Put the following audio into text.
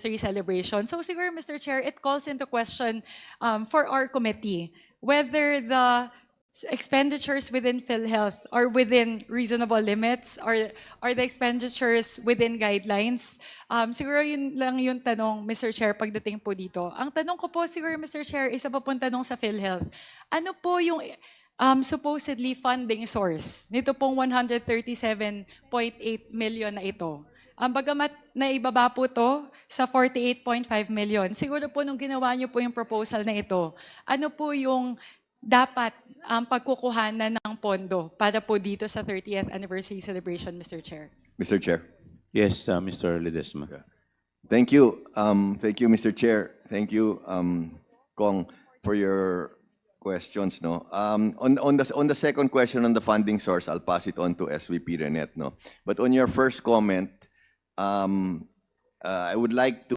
anniversary celebration. So siguro, Mr. Chair, it calls into question um, for our committee whether the expenditures within PhilHealth are within reasonable limits or are the expenditures within guidelines. Um, siguro yun lang yung tanong, Mr. Chair, pagdating po dito. Ang tanong ko po siguro, Mr. Chair, isa pa pong tanong sa PhilHealth. Ano po yung um, supposedly funding source nito pong 137.8 million na ito? Ang bagamat naibaba po to sa 48.5 million, siguro po nung ginawa niyo po yung proposal na ito, ano po yung dapat ang pagkukuhanan ng pondo para po dito sa 30th anniversary celebration, Mr. Chair? Mr. Chair. Yes, uh, Mr. Ledesma. Thank you. Um, thank you, Mr. Chair. Thank you, um, Kong, for your questions. No, um, on on the on the second question on the funding source, I'll pass it on to SVP Renet. No, but on your first comment, um, uh, I would like to